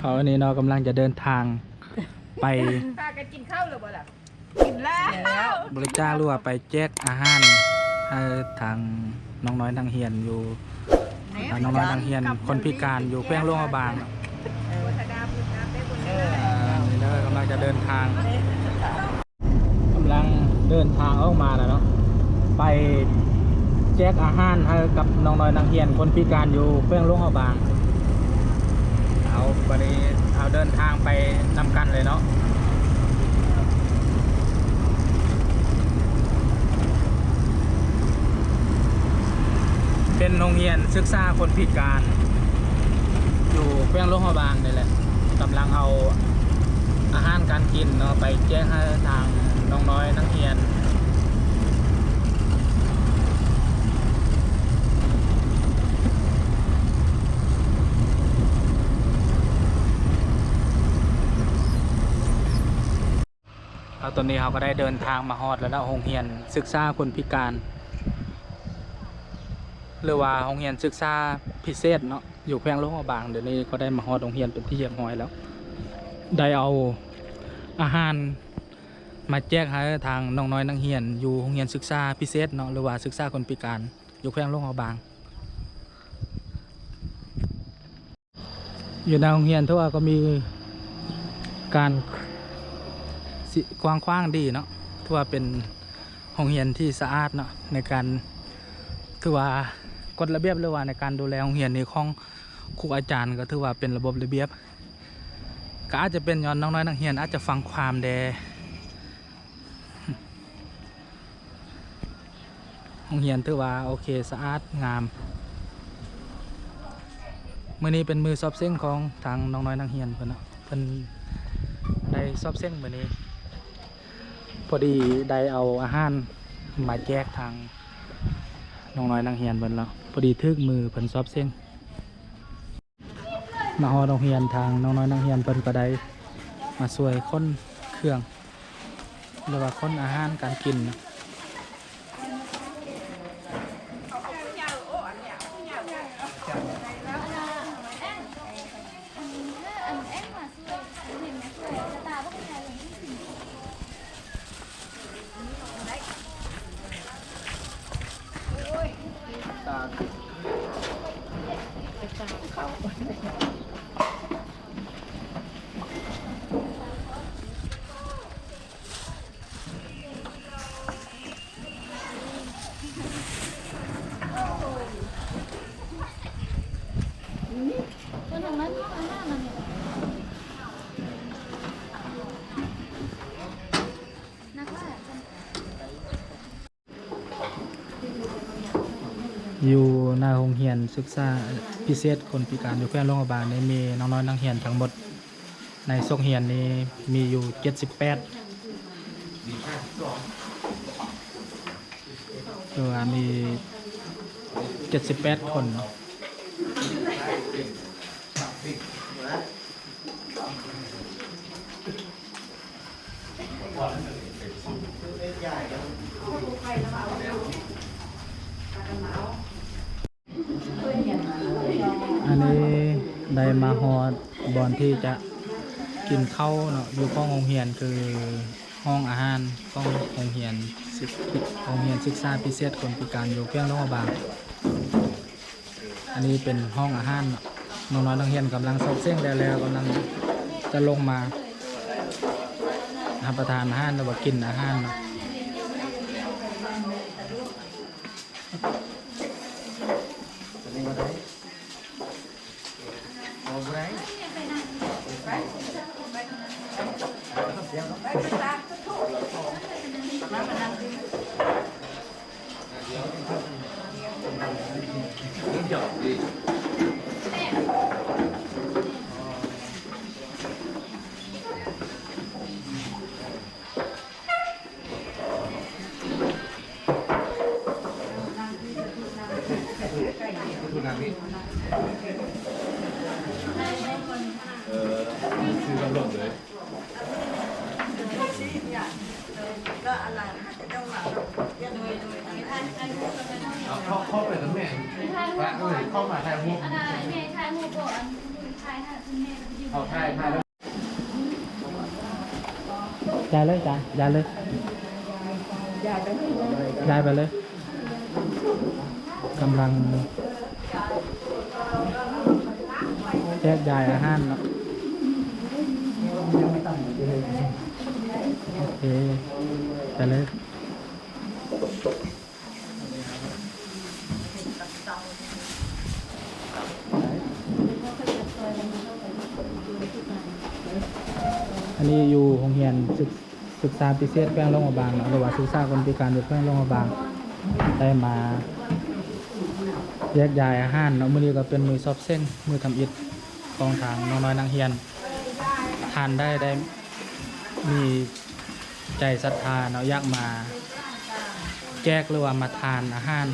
เขาอันนี้เนาะกำลังจะเดินทางไปพากันกินข้าวหรือเปล่าล่ะกินแล้วบริจาคหรือว่าไปแจกอาหารให้ทางน้องน้อยทางเฮียนอยู่ทางน้องน้อยทางเฮียน คนพิการอยู่แขวงหลวงพระบางวัฒนาพื้นน้ำได้บนนี้อ่านี่เด้อกำลังจะเดินทางกำลังเดินทางออกมาแล้วเนาะไปแจกอาหารให้กับน้องน้อยทางเฮียน คนพิการอยู่แขวงหลวงพระบาง เอาวันนี้เอาเดินทางไปนำกันเลยเนาะเป็นโรงเรียนศึกษาคนพิการ อยู่แขวงหลวงพระบางนี่แหละกำลังเอาอาหารการกินเนาะไปแจ้งให้ทางน้องน้อยนักเรียน ตอนนี้เขาก็ได้เดินทางมาฮอดแล้วนะโรงเรียนศึกษาคนพิการ หรือว่าโรงเรียนศึกษาพิเศษเนาะอยู่แขวงหลวงบางเดี๋ยวนี้ก็ได้มาฮอดโรงเรียนเป็นที่เรียบร้อยแล้ว ได้เอาอาหารมาแจกให้ทางน้องน้อยนักเรียน อยู่โรงเรียนศึกษาพิเศษเนาะหรือว่าศึกษาคนพิการอยู่แขวงหลวงบางอยู่ในโรงเรียนทั่วก็มีการ สิกว้างขว้างดีเนาะถือว่าเป็นโรงเรียนที่สะอาดเนาะในการถือว่ากฎระเบียบหรือว่าในการดูแลโรงเรียนในี้ของครูอาจารย์ก็ถือว่าเป็นระบบระเบียบ ก็อาจจะเป็นย้อนน้องน้อยนักเรียน อาจจะฟังความแดโรงเรียนถือว่าโอเคสะอาดงามมื้อนี้เป็นมือสอบเส้งของทางน้องน้อยนักเรียนเพิ่นเนาะเพิ่อนได้สอบเส้งมื้อนี้ พอดีได้เอาอาหารมาแจกทางน้องน้อยนางเฮียนเพิ่นแล้วพอดีทึกมือเพิ่นซอบเส้นมาหอโรงเรียนทางน้องน้อยนางเฮียนเพิ่นก็ได้มาช่วยค้นเครื่องหรือว่าค้นอาหารการกินนะ anh em mà xưa nhìn nó cười cho ta bắt ngày lần thứ gì ก็ตรงนั้นข้างหน้ามันเนี่ยนักว่า อยู่ห น้าโรงเรียนศึกษาพิเศษคนพิการอยู่แขวงโรงพยาบาลนี้มีน้องน้อยนางเฮียนทั้งหมดในโรงเรียนนี้มีอยู่ 78คือว่ามี 78 คนเนาะอันนี้ ได้มาฮอดบอนที่จะกินข้าวเนาะอยู่ข้องโรงเรียนคือห้องอาหารข้องโรงเรียนศึกโรงเรียนศึกษาพิเศษคนพิการอยู่เพียงรงพยาบาลอันนี้เป็นห้องอาหารเนาะน้องๆนักเรียนกำลังสอบเส้นแล้แล้วกำลังจะลงมารับประทานอาหารหรือว่ากินอาหารเนาะ เข้าเข้าไปกับแม่ถ่ายรูปพระก่อนเข้ามาถ่ายรูปอันนั้นแม่ถ่ายรูปก่อนถ่ายถ่ายคุณแม่กับยูเอาถ่ายถ่ายแล้วย้ายเลยจ้ะย้ายเลยยาไปเลยย้ายไปเลยกำลังแยกย้ายอาหารเนาะ โอเคไปเลยอันนี้อยู่โรงเรียนศึกศึกษาพิเศษแป้งลงมาบางเนาะหรือว่าศึกษาคนพิการอยู่แป้งลงมาบาง ได้มาแยกย้ายอาหารเนาะมื้อนี้ก็เป็นมือซอบเส้นมือทำอิฐของทางน้องน้อยนางเฮียน ทานได้ได้ มีใจศรัทธาเนาะอยากมา แจกหรือว่ามาทานอาหาร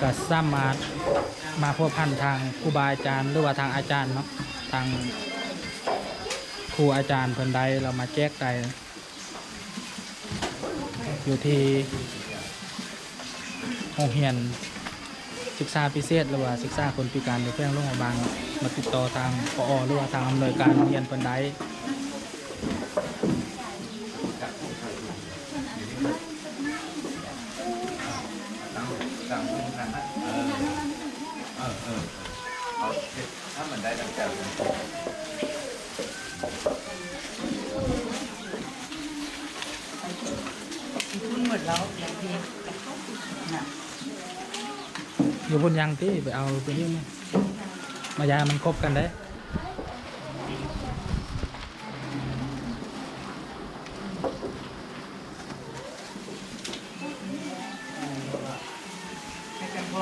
ก็สามารถมาพบพันทางครูบาอาจารย์ หรือว่าทางอาจารย์เนาะทางครูอาจารย์เพิ่นใดเรามาแจกได้อยู่ที่โรงเรียนศึกษาพิเศษหรือว่าศึกษาคนพิการในเพื่อนโรงพยาบาลมาติดต่อทางปอหรือว่าทางอำนวยการโรงเรียนเพิ่นใด យកវុនយ៉ាងទេបើឲ្យពេលនេះមកយ៉ាមិនគប់กันដែរអ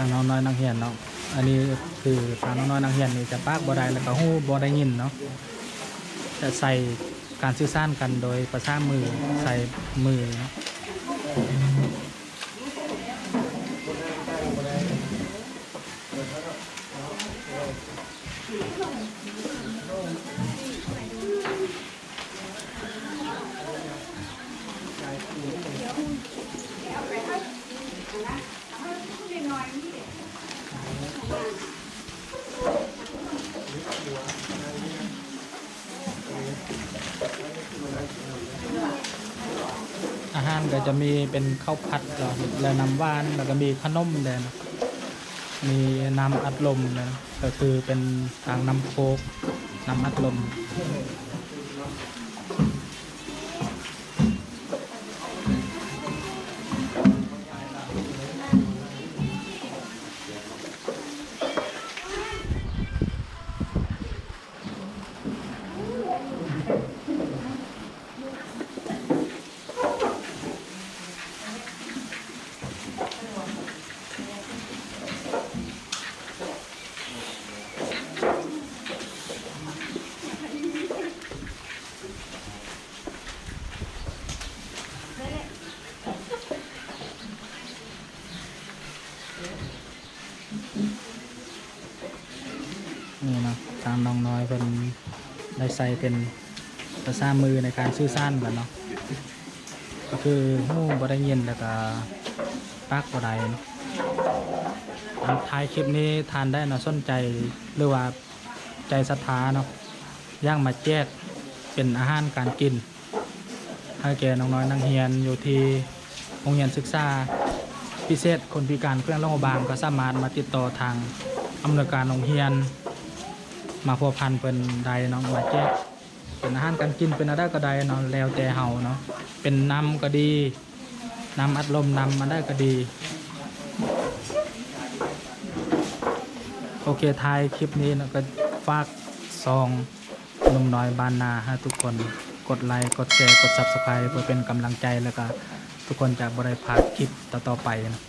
างน้องน้อยนางเรียนเนาะ อันนี้คือทางน้องน้อยนางเรียนนี่จะปากบ่ได้แล้วก็หู้บ่ได้ยินเนาะ จะใส่การสื่อสารกันโดยประสานมือใส่มือเนาะอาหารก็จะมีเป็นข้าวผัดเนาะแล้วน้ำหวานแล้วก็มีขนมแดงมีน้ำอัดลมนะก็คือเป็นทางน้ำโคกน้ำอัดลม ได้ใส่เป็นภาษามือในการสื่อสารกันเนาะก็คือหู้บ่ได้ยินแล้วก็ปากบ่ได้เนาะท้ายคลิปนี้ทานได้เนาะสนใจหรือว่าใจศรัทธาเนาะย่างมาแจกเป็นอาหารการกินให้แก่น้องน้อยนังเฮียนอยู่ที่โรงเรียนศึกษาพิเศษคนพิการเครื่องโรงพยาบาลก็สามารถมาติดต่อทางอำนวยการโรงเรียน มาพัวพันเป็นใดเนาะมาแจกเป็นอาหารการกินเป็นอะไรก็ได้เนาะแล้วแต่เฮาเนาะเป็นน้ำก็ดีน้ำอัดลมน้ำมาได้ก็ดีโอเคท้ายคลิปนี้เนาะก็ฝากซองนุ่มน้อยบานนาให้ทุกคนกดไลค์กดแชร์กด subscribe เพื่อเป็นกำลังใจแล้วก็ทุกคนจะบริพาคลิปต่อๆไปนะ